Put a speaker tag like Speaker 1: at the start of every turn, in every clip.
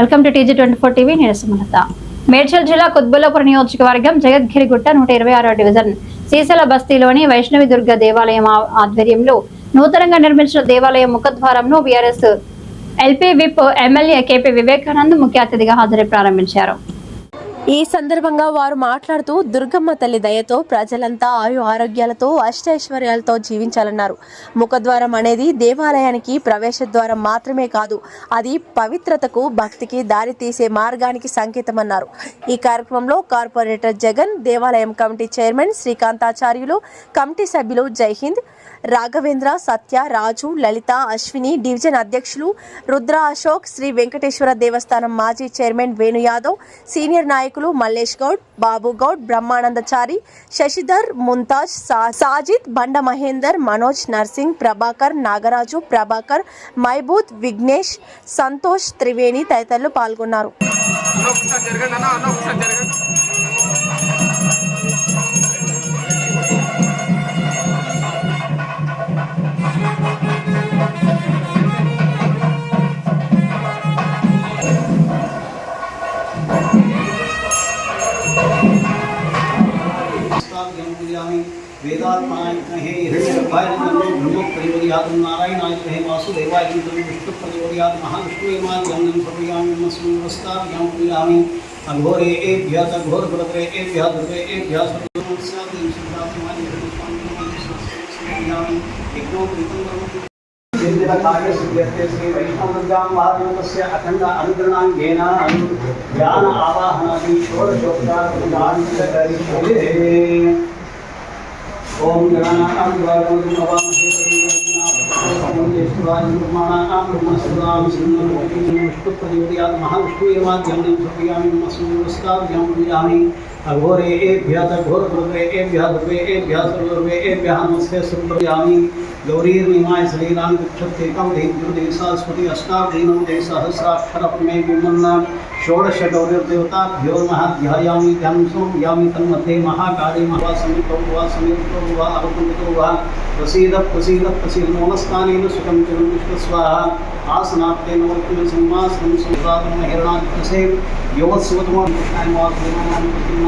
Speaker 1: Welcome to TG twenty four TV నేను సుమలత. మేడ్చల్ జిల్లా కుత్బుల్లాపురం నియోజకవర్గం జగద్గిరిగుట్ట నూట ఇరవై ఆరో డివిజన్ శ్రీశైల బస్తీలోని వైష్ణవి దుర్గ దేవాలయం ఆధ్వర్యంలో నూతనంగా నిర్మించిన దేవాలయం ముఖద్వారంను BRS LP whip MLA KP Vivekanand ముఖ్య అతిథిగా హాజరై ప్రారంభించారు.
Speaker 2: ఈ సందర్భంగా వారు మాట్లాడుతూ దుర్గమ్మ తల్లి దయతో ప్రజలంతా ఆయు ఆరోగ్యాలతో అష్టైశ్వర్యాలతో జీవించాలన్నారు. ముఖద్వారం అనేది దేవాలయానికి ప్రవేశ ద్వారం మాత్రమే కాదు అది పవిత్రతకు భక్తికి దారి తీసే మార్గానికి సంకేతమన్నారు. ఈ కార్యక్రమంలో కార్పొరేటర్ జగన్ దేవాలయం కమిటీ చైర్మన్ శ్రీకాంతాచార్యులు కమిటీ సభ్యులు జైహింద్ రాఘవేంద్ర సత్య రాజు లలిత అశ్విని డివిజన్ అధ్యక్షులు రుద్ర అశోక్ శ్రీ వెంకటేశ్వర దేవస్థానం మాజీ చైర్మన్ వేణు యాదవ్ సీనియర్ నాయకులు మల్లేష్ గౌడ్ బాబు గౌడ్ బ్రహ్మానందచారి శశిధర్ ముంతాజ్ సాజిద్ బండ మహేందర్ మనోజ్ నర్సింగ్ ప్రభాకర్ నాగరాజు ప్రభాకర్ మైబూత్ విఘ్నేష్ సంతోష్ త్రివేణి తదితరులు పాల్గొన్నారు.
Speaker 3: नारायणाय वासुदेवाय विष्णुप्रचोदयात् महाविष्णुमान् गमनं प्रयामि नमस्कारं क्रियामि अघोरे एभ्यः तघोरभद्रे एभ्यः दुर्गे एभ्यः सर्वं स्यात् सिद्धिर्देवकार्यसिद्ध्यर्थे श्रीवैष्णवदुर्गाम्बादयोगस्य अखण्ड अनुग्रणाङ्गेन ज्ञान आवाहनादि षोडशोक्तान्तिकरिषे ॐ गणानां महाविष्णुर्माणां ब्रह्मसुदां सिंहं महाविष्णुर्माद्यं नमस्कार्यं अघोरे एभ्यः तघोरध्रुवे एभ्यः ध्रुवे एभ्यः सुरध्रुवे एभ्यः नमस्ते सुप्रयामि गौरीर्निमाय शरीरान् विक्षुप्तेकं धीर्धुर्धे सरस्वती अष्टाधीनं दे सहस्राक्षरपमे विमन्ना षोडशगौरिर्देवताभ्यो नमः ध्यायामि ध्यां तन्मध्ये महाकाली महासमीपं वा समीपं वा अवगमितो वा प्रसीद प्रसीद प्रसीद नमस्कानेन सुखं चिरं विश्वस्वाहा आसनाप्ते नमोत्तमसिंहासनं सुधातुं हिरणादित्यसे योत्सुतमं कृष्णाय वा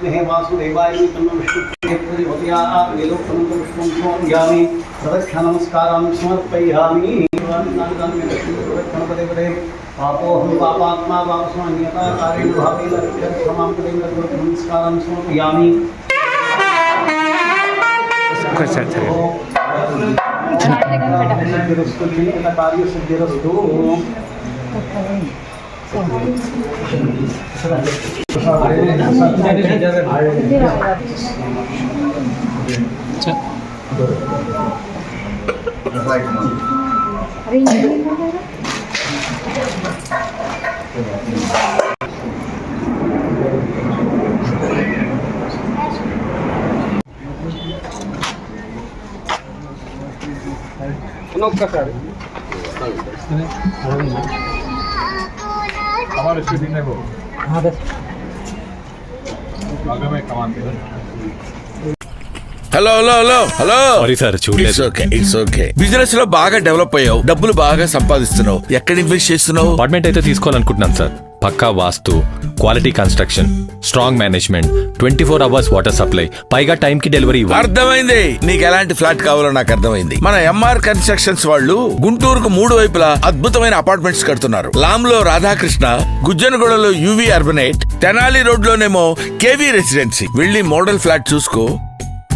Speaker 3: विद्महे वासुदेवाय तन्नम विष्णुप्रियलोकनंदपुष्पंयामी प्रदक्षिण नमस्कारां समर्पयामि। प्रदक्षिणपदे पदे पापोऽहं पापात्मा पापस्मान्यता कारेण भावेन क्षमां पदेन नमस्कारां समर्पयामि। कार्य
Speaker 4: सिद्धिरस्तु ఒక్కసారి
Speaker 5: कमाल इसके दिन है वो हाँ बस में कमान के
Speaker 6: hello hello hello hello
Speaker 7: sorry sir
Speaker 6: it's
Speaker 7: చూడలేదు
Speaker 6: ఓకే ఇట్స్ ఓకే బిజినెస్ లో బాగా డెవలప్ అయ్యావు డబ్బులు బాగా సంపాదిస్తున్నావు ఎక్కడ ఇన్వెస్ట్ చేస్తున్నావు
Speaker 7: అపార్ట్మెంట్ అయితే తీసుకోవాలనుకుంటున్నాను సార్ పక్కా vastu quality construction strong management twenty four hours water supply పైగా టైం కి డెలివరీ
Speaker 6: అర్థమైంది. నీకు ఎలాంటి ఫ్లాట్ కావాలో నాకు అర్థమైంది. మన ఎంఆర్ కన్స్ట్రక్షన్స్ వాళ్ళు గుంటూరుకు మూడు వైపులా అద్భుతమైన అపార్ట్మెంట్స్ కడుతున్నారు. లామ్లో రాధాకృష్ణ గుజ్జనగూడలో యువి అర్బనేట్ తెనాలి రోడ్ లోనేమో కేవీ రెసిడెన్సీ వెళ్ళి మోడల్ ఫ్లాట్ చూసుకో.